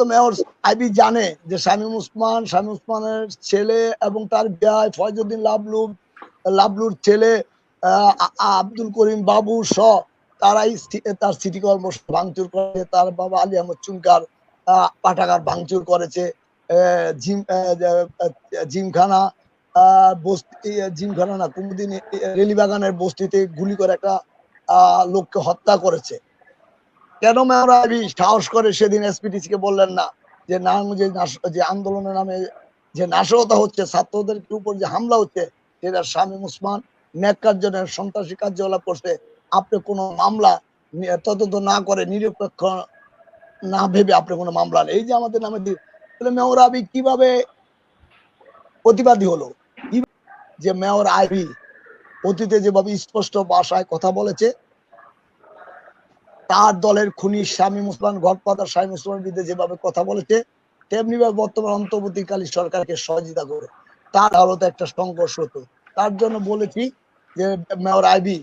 তো mayor IB জানে যে শামীম উসমান শামীম উসমানের ছেলে এবং তার ভাই ফয়জুদ্দিন লাবলু লাবলুর ছেলে আব্দুল করিম বাবু স তারাই তার সিটি কর্মসূচি ভাঙচুর করেছে তার বাবা আলী আহমদ চুনকার আহ, পাঠাগার ভাঙচুর করেছে জিম জিমখানা বস্তি জিমখানা না কুমুদিন রেলিবাগানের বস্তিতে গুলি করে একটা লোককে হত্যা করেছে। কেন মেয়র আইবি সাহস করে সেদিন এসপিটিসি কে বললেন না যে না, যে আন্দোলনের নামে যে নাশকতা হচ্ছে, ছাত্রদের উপর যে হামলা হচ্ছে, সেটা শামীম উসমান ন্যাক্কারজনের সন্ত্রাসী কার্যকলাপ করছে আপনি কোনো মামলা তদন্ত না করে নিরপেক্ষ না ভেবে আপনি কোনো মামলা। এই যে আমাদের নামে তাহলে মেয়র আবি কীভাবে প্রতিবাদী হলো যে মেয়র আইবি অতীতে যেভাবে স্পষ্ট ভাষায় কথা বলেছে তার দলের খুনি শামীম মুসলমান গডফাদার শামীম উসমানের বিরুদ্ধে যেভাবে কথা বলেছে তেমনি ভাবে বর্তমান অন্তর্বর্তীকালী সরকারকে সহযোগিতা করে। তার আলোতে একটা সংঘর্ষ হতো। তার জন্য বলেছি যে, মেয়র আইবি,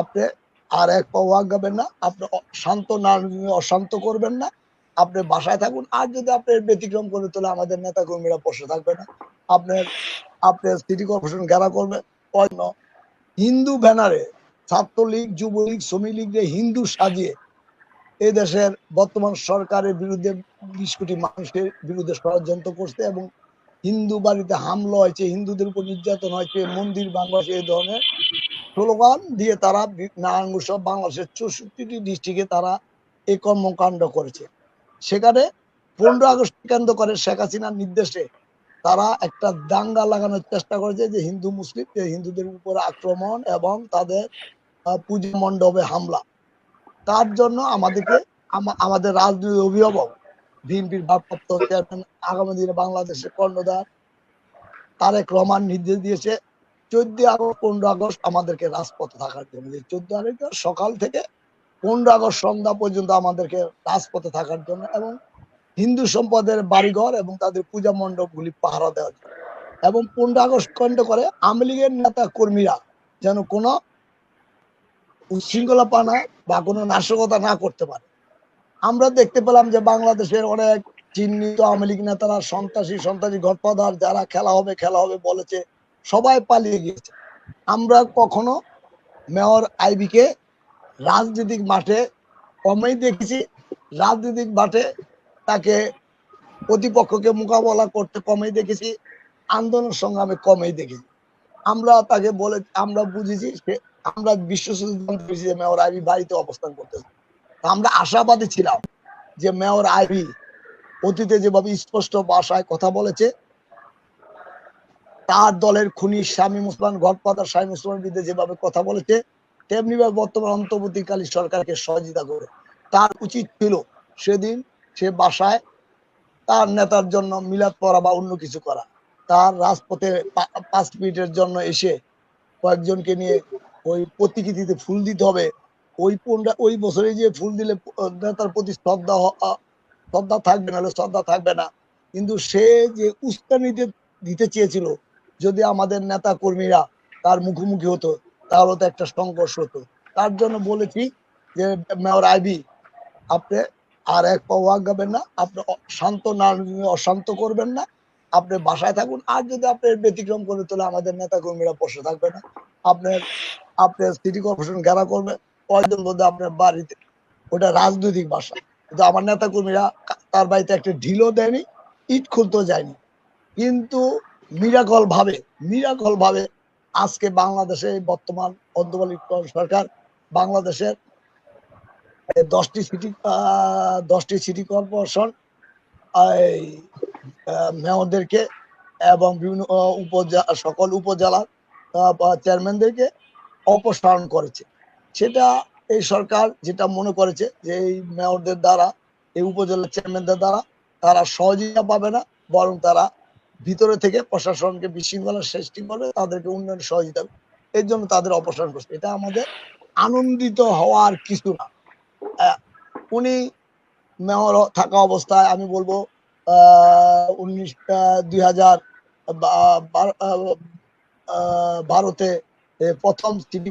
আপনি আর এক পাও আগাবেন না, আপনি শান্ত না, অশান্ত করবেন না, আপনি বাসায় থাকুন। আর যদি আপনি ব্যতিক্রম করে তোলে আমাদের নেতা কর্মীরা বসে থাকবে না। আপনার আপনার সিটি কর্পোরেশন ঘেরা করবে। অন্য হিন্দু ব্যানারে ছাত্রলীগ, যুবলীগ শ্রমিক লীগকে হিন্দু সাজিয়ে এই দেশের বর্তমান সরকারের বিরুদ্ধে বিশ কোটি মানুষের বিরুদ্ধে ষড়যন্ত্র করছে এবং হিন্দু বাড়িতে হামলা হয়েছে, হিন্দুদের উপর নির্যাতন হয়েছে, মন্দির হয়েছে এই ধরনের স্লোগান দিয়ে তারা বি- নারায়ণগঞ্জ সহ বাংলাদেশের চৌষট্টিটি ডিস্ট্রিক্টে তারা এই কর্মকাণ্ড করেছে। সেখানে পনেরো আগস্ট কেন্দ্র করে শেখ হাসিনার নির্দেশে তারা একটা দাঙ্গা লাগানোর চেষ্টা করেছে যে হিন্দু মুসলিম হিন্দুদের উপর আক্রমণ এবং তাদের পুজো মণ্ডপে হামলা। তার জন্য আমাদেরকে আমাদের রাজনৈতিক অভিভাবক, বিএনপির ভারপ্রাপ্ত চেয়ারম্যান, আগামী দিনে বাংলাদেশের কর্ণধার তারেক রহমান নির্দেশ দিয়েছে, চোদ্দ আগস্ট, পনেরো আগস্ট আমাদেরকে রাজপথে থাকার জন্য। চোদ্দ আগস্ট সকাল থেকে পনেরো আগস্ট সন্ধ্যা পর্যন্ত আমাদেরকে রাজপথে থাকার জন্য এবং হিন্দু সম্পদের বাড়িঘর এবং তাদের পূজা মণ্ডপগুলি পাহারা জন্য এবং পনেরো আগস্ট করে আওয়ামী লীগের নেতা কর্মীরা যেন কোনো উচ্ছৃঙ্খলাপানা বা কোনো নাশকতা না করতে পারে। আমরা দেখতে পেলাম যে বাংলাদেশের অনেক চিহ্নিত আওয়ামী লীগ নেতারা সন্ত্রাসী সন্ত্রাসী ঘটপাদার যারা খেলা হবে খেলা হবে বলেছে, সবাই পালিয়ে গিয়েছে। আমরা কখনো মেয়র আইবিকে রাজনৈতিক মাঠে কমেই দেখেছি। রাজনৈতিক মাঠে তাকে প্রতিপক্ষকে মোকাবেলা করতে কমেই দেখেছি, আন্দোলন সংগ্রামে কমেই দেখেছি আমরা তাকে বলে, আমরা বুঝেছি আমরা জানতে পেরেছি যে মেয়র আইবি বাড়িতে অবস্থান করতেছে। আমরা আশাবাদী ছিলাম যে মেয়র আইবি অতীতে যেভাবে স্পষ্ট ভাষায় কথা বলেছে, তার দলের খুনি শামীম মুসলমান গডফাদার শামীম উসমানের বিরুদ্ধে যেভাবে কথা বলেছে তেমনি ভাবে বর্তমান অন্তর্বর্তীকালী সরকারকে সহযোগিতা করে। তার উচিত ছিল সেদিন সে বাসায় তার নেতার জন্য মিলাদ পড়া বা অন্য কিছু করা। তার রাজপথে পাঁচ মিনিটের জন্য এসে কয়েকজনকে নিয়ে ওই প্রতিকৃতিতে ফুল দিতে হবে। ওই পনেরো, ওই বছরে যে ফুল দিলে নেতার প্রতি শ্রদ্ধা শ্রদ্ধা থাকবে না শ্রদ্ধা থাকবে না। কিন্তু সে যে উস্তানিতে দিতে চেয়েছিল, যদি আমাদের নেতা কর্মীরা তার মুখোমুখি হতো, তাহলে তো একটা সংঘর্ষ হতো। তার জন্য বলেছি যে, মেয়র আইবি, আপনি আর এক পাও আগাবেন না, আপনি শান্ত না, অশান্ত করবেন না। আপনি বাসায় থাকুন, আর যদি আপনি ব্যতিক্রম করে তোলে আমাদের নেতা কর্মীরা বসে থাকবে না। আপনার আপনার সিটি কর্পোরেশন ঘেরা করবে, কয়জন মধ্যে আপনার বাড়িতে? ওটা রাজনৈতিক ভাষা। কিন্তু আমার নেতা কর্মীরা তার বাড়িতে একটা ঢিলও দেয়নি, ইট খুলতেও যায়নি। কিন্তু মিরাকল ভাবে মিরাকল ভাবে আজকে বাংলাদেশে বর্তমান অন্তর্বর্তীকালীন সরকার, বাংলাদেশের দশটি সিটি দশটি সিটি কর্পোরেশন মেয়রদেরকে এবং বিভিন্ন উপজেলা সকল উপজেলার চেয়ারম্যানদেরকে অপসারণ করেছে। সেটা এই সরকার যেটা মনে করেছে যে এই মেয়রদের দ্বারা, এই উপজেলা চেয়ারম্যানদের দ্বারা তারা সহযোগিতা পাবে না, বরং তারা ভিতরে থেকে প্রশাসনকে বিশৃঙ্খলার সৃষ্টি করবে, তাদেরকে উন্নয়ন সহযোগিতা। এর জন্য তাদের অপসারণ করছে। এটা আমাদের আনন্দিত হওয়ার কিছু না। উনি মেয়র থাকা অবস্থায় আমি বলব উনিশ ভারতে প্রথম সিটি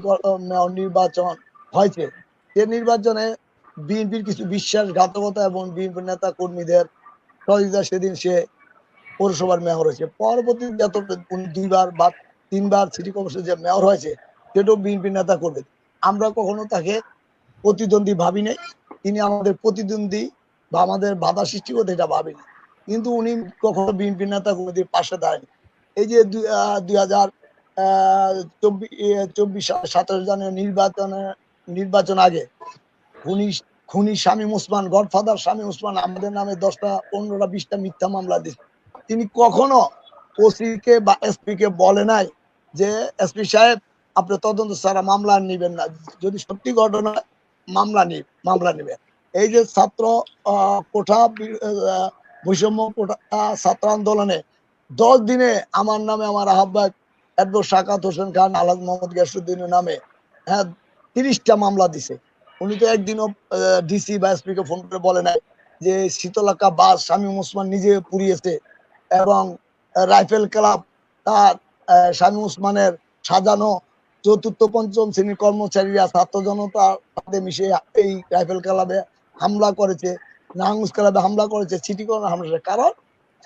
মেয়র নির্বাচন হয়েছে। সে নির্বাচনে বিএনপির কিছু বিশ্বাসঘাতকতা এবং বিএনপি নেতা কর্মীদের সহযোগিতা সেদিন সে পৌরসভার মেয়র হয়েছে। পরবর্তী যত দুইবার বা তিনবার সিটি কর্পোরেশন যে মেয়র হয়েছে, সেটাও বিএনপি নেতা করবে আমরা কখনো তাকে প্রতিদ্বন্দ্বী ভাবি নাই। তিনি আমাদের প্রতিদ্বন্দ্বী বা আমাদের বাধা সৃষ্টি করতে এটা ভাবিনি। কিন্তু উনি কখনো বিএনপি নেতা কর্মীদের পাশে দাঁড়ায়নি। এই যে দুই হাজার চব্বিশ, সাতাশ জানুয়ারি নির্বাচনে, নির্বাচন আগে খুনি খুনি শামীম ওসমান, গডফাদার শামীম ওসমান আমাদের নামে দশটা, পনেরোটা, বিশটা মিথ্যা মামলা দিচ্ছে তিনি কখনো ওসি কে বা এসপি কে বলে নাই যে, এসপি সাহেব, আপনি তদন্ত ছাড়া মামলা নিবেন না। যদি সত্যি ঘটনা মামলা নি মামলা নেবেন এই যে ছাত্র কোঠা বৈষম্য কোঠা ছাত্র আন্দোলনে দশ দিনে আমার নামে আমার আহ্বায়ক অ্যাডভোকেট শাকাত হোসেন খান আলাদ মোহাম্মদ গিয়াসুদ্দিনের নামে হ্যাঁ তিরিশটা মামলা দিছে। উনি তো একদিনও ডিসি বা এসপি কে ফোন করে বলে নাই যে শীতলাকা বাস শামীম ওসমান নিজে পুড়িয়েছে এবং রাইফেল ক্লাব তার শামীম ওসমানের সাজানো চতুর্থ, পঞ্চম শ্রেণির কর্মচারীরা ছাত্র জনতার সাথে মিশে এই রাইফেল ক্লাবে হামলা করেছে নাঙ্গুস ক্লাবে হামলা করেছে, সিটি কর্নার হামলা কারণ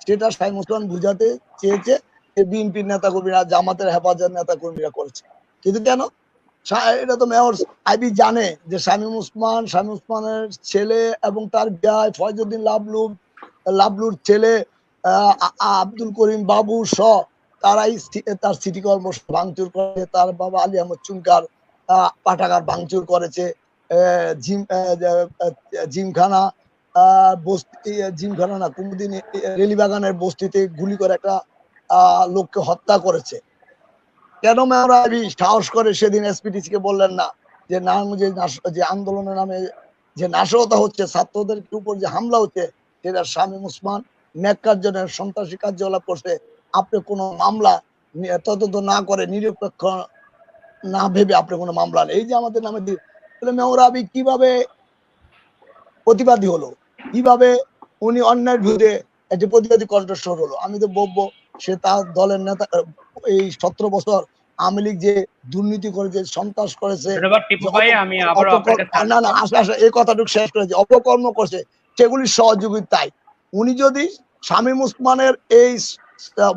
সেটা শামীম ওসমান বুঝাতে চেয়েছে যে বিএনপির নেতা কর্মীরা জামাতের হেফাজত নেতা কর্মীরা করেছে। কিন্তু কেন? এটা তো মেয়র আইবি জানে যে শামীম ওসমান, শামীম উসমানের ছেলে এবং তার ভাই ফয়জুদ্দিন লাবলু, লাবলুর ছেলে আব্দুল করিম বাবু স তারাই তার সিটি কর্ম ভাঙচুর করে তার বাবা আলী আহমদ চুনকার পাঠাগার ভাঙচুর করেছে। জিমখানা বস্তি জিমখানা না কুমুদিন রেলিবাগানের বস্তিতে গুলি করে একটা লোককে হত্যা করেছে। কেন মেয়র সাহস করে সেদিন এসপিডিসি কে বললেন না যে নাম যে যে আন্দোলনের নামে যে নাশকতা হচ্ছে, ছাত্রদের উপর যে হামলা হচ্ছে, সেটা শামীম ওসমান ন্যাক্কারজনের সন্ত্রাসী কার্যকলাপ করছে আপনি কোনো মামলা তদন্ত না করে নিরপেক্ষ না ভেবে আপনি কোনো মামলা এই যে আমাদের নামে মেয়র কীভাবে প্রতিবাদী হলো? কীভাবে উনি অন্যায়ের বিরুদ্ধে একটি প্রতিবাদী কণ্ঠস্বর হলো? আমি তো বলব সে তার দলের নেতা এই সতেরো বছর আওয়ামী লীগ যে দুর্নীতি করেছে সন্ত্রাস করেছে না না আসলে আসলে এই কথাটুকু শেষ করেছে। অপকর্ম করছে সেগুলির সহযোগিতায় উনি যদি শামীম ওসমানের এই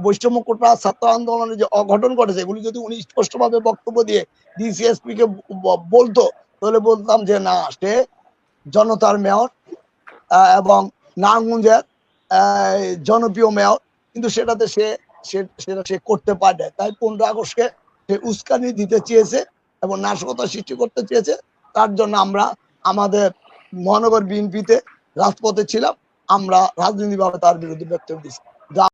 বৈষম্য কোটা ছাত্র আন্দোলনে যে অঘটন ঘটেছে, এগুলি যদি উনি স্পষ্টভাবে বক্তব্য দিয়ে ডিসিএসপি কে বলতো, তাহলে বলতাম যে না, সে জনতার মেয়র এবং নারায়ণগঞ্জের জনপ্রিয় মেয়র, কিন্তু সেটাতে সে সেটা সে করতে পারে তাই পনেরো আগস্টকে সে উস্কানি দিতে চেয়েছে এবং নাশকতা সৃষ্টি করতে চেয়েছে। তার জন্য আমরা আমাদের মহানগর বিএনপিতে রাজপথে ছিলাম। আমরা রাজনৈতিকভাবে তার বিরুদ্ধে বক্তব্য দিচ্ছি